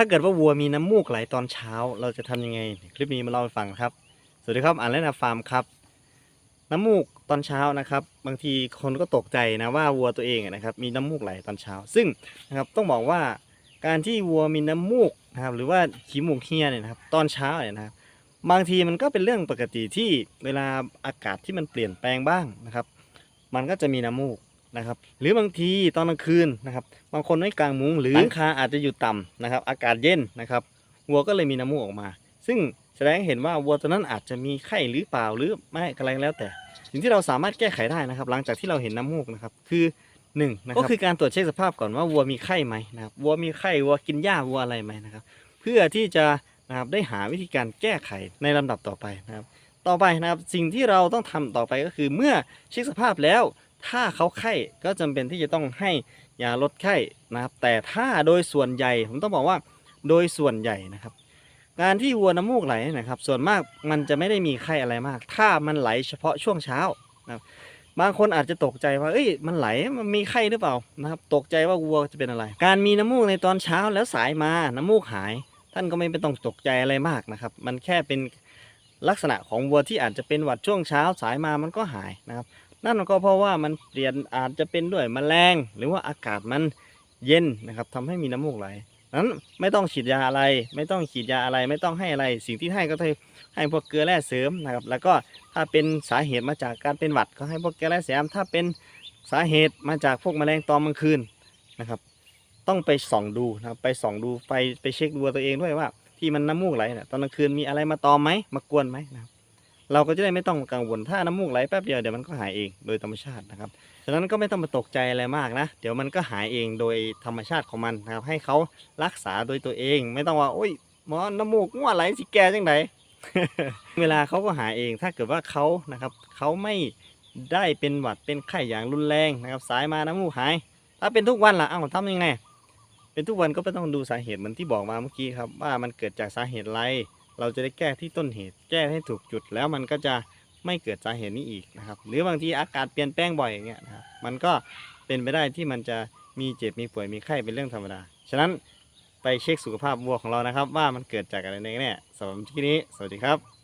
ถ้าเกิดว่าวัวมีน้ำมูกไหลตอนเช้า เราจะทำยังไง คลิปนี้มาเล่าให้ฟังครับ สวัสดีครับอ่านและนาฟาร์มครับ น้ำมูกตอนเช้านะครับ บางทีคนก็ตกใจนะว่าวัวตัวเองนะครับมีน้ำมูกไหลตอนเช้า ซึ่งนะครับต้องบอกว่าการที่วัวมีน้ำมูกนะครับหรือว่าขี้มูกเฮียเนี่ยนะครับตอนเช้าเนี่ยนะครับบางทีมันก็เป็นเรื่องปกติที่เวลาอากาศที่มันเปลี่ยนแปลงบ้างนะครับ มันก็จะมีน้ำมูก นะครับ หรือบางทีตอนกลางคืนนะครับ บางคนไม่กลางมุ้งหรือหลังคาอาจจะอยู่ต่ำนะครับ อากาศเย็นนะครับวัวก็เลยมีน้ำมูกออกมา ซึ่งแสดงให้เห็นว่าวัวตัวนั้นอาจจะมีไข้หรือเปล่าหรือไม่อะไรแล้วแต่ สิ่งที่เราสามารถแก้ไขได้นะครับ หลังจากที่เราเห็นน้ำมูกนะครับ คือหนึ่งนะครับก็คือการตรวจเช็คสภาพก่อนว่าวัวมีไข้ไหมนะครับวัวมีไข้วัวกินหญ้าวัวอะไรไหมนะครับ เพื่อที่จะนะครับได้หาวิธีการแก้ไขในลำดับต่อไปนะครับ ต่อไปนะครับสิ่งที่เราต้องทำต่อไปก็คือเมื่อเช็คสภาพแล้ว ถ้าเขาไข้ก็จำเป็นที่จะต้องให้ยาลดไข้นะครับ แต่ถ้าโดยส่วนใหญ่ผมต้องบอกว่าโดยส่วนใหญ่นะครับ การที่วัวน้ำมูกไหลนะครับ ส่วนมากมันจะไม่ได้มีไข้อะไรมาก ถ้ามันไหลเฉพาะช่วงเช้านะครับบางคนอาจจะตกใจว่าเอ้ย มันไหล มันมีไข้หรือเปล่านะครับ ตกใจว่าวัวจะเป็นอะไร การมีน้ำมูกในตอนเช้าแล้วสายมา น้ำมูกหาย ท่านก็ไม่ต้องตกใจอะไรมากนะครับ มันแค่เป็นลักษณะของวัวที่อาจจะเป็นหวัดช่วงเช้าสายมามันก็หายนะครับ นั่นก็เพราะว่ามันเปลี่ยนอาจจะเป็นด้วยแมลง หรือว่าอากาศมันเย็นนะครับทำให้มีน้ำมูกไหลนั้นไม่ต้องฉีดยาอะไร ไม่ต้องฉีดยาอะไร ไม่ต้องให้อะไร สิ่งที่ให้ก็ให้ให้พวกเกลือแร่เสริมนะครับ แล้วก็ถ้าเป็นสาเหตุมาจากการเป็นหวัดก็ให้พวกเกลือแร่เสริมถ้าเป็นสาเหตุมาจากพวกแมลงตอมกลางคืนนะครับ ต้องไปส่องดูนะครับไปส่องดูไปไปเช็คดูตัวเองด้วยว่า ที่มันน้ำมูกไหลนี่ยตอนกลางคืนมีอะไรมาตอมไหมมากวนไหมนะครับ เราก็จะได้ไม่ต้องกังวลถ้าน้ำมูกไหลแป๊บเดียวเดี๋ยวมันก็หายเองโดยธรรมชาตินะครับฉะนั้นก็ไม่ต้องมาตกใจอะไรมากนะ เดี๋ยวมันก็หายเองโดยธรรมชาติของมันนะครับ ให้เขารักษาโดยตัวเอง ไม่ต้องว่าโอ้ยหมอน้ำมูกมั่วไหลสิแกจังไดเวลาเขาก็หายเองถ้าเกิดว่าเขานะครับเขาไม่ได้เป็นหวัดเป็นไข้อย่างรุนแรงนะครับ สายมาน้ำมูกหาย ถ้าเป็นทุกวันล่ะเอ้าทำยังไง เป็นทุกวันก็ไม่ต้องดูสาเหตุเหมือนที่บอกมาเมื่อกี้ครับว่ามันเกิดจากสาเหตุอะไร เราจะได้แก้ที่ต้นเหตุ แก้ให้ถูกจุดแล้วมันก็จะไม่เกิดสาเหตุนี้อีกนะครับ หรือบางทีอากาศเปลี่ยนแปลงบ่อยอย่างเงี้ยนะครับมันก็เป็นไปได้ที่มันจะมีเจ็บมีป่วยมีไข้เป็นเรื่องธรรมดา ฉะนั้นไปเช็คสุขภาพวัวของเรานะครับ ว่ามันเกิดจากอะไรแน่ๆสำหรับที่นี้ สวัสดีครับ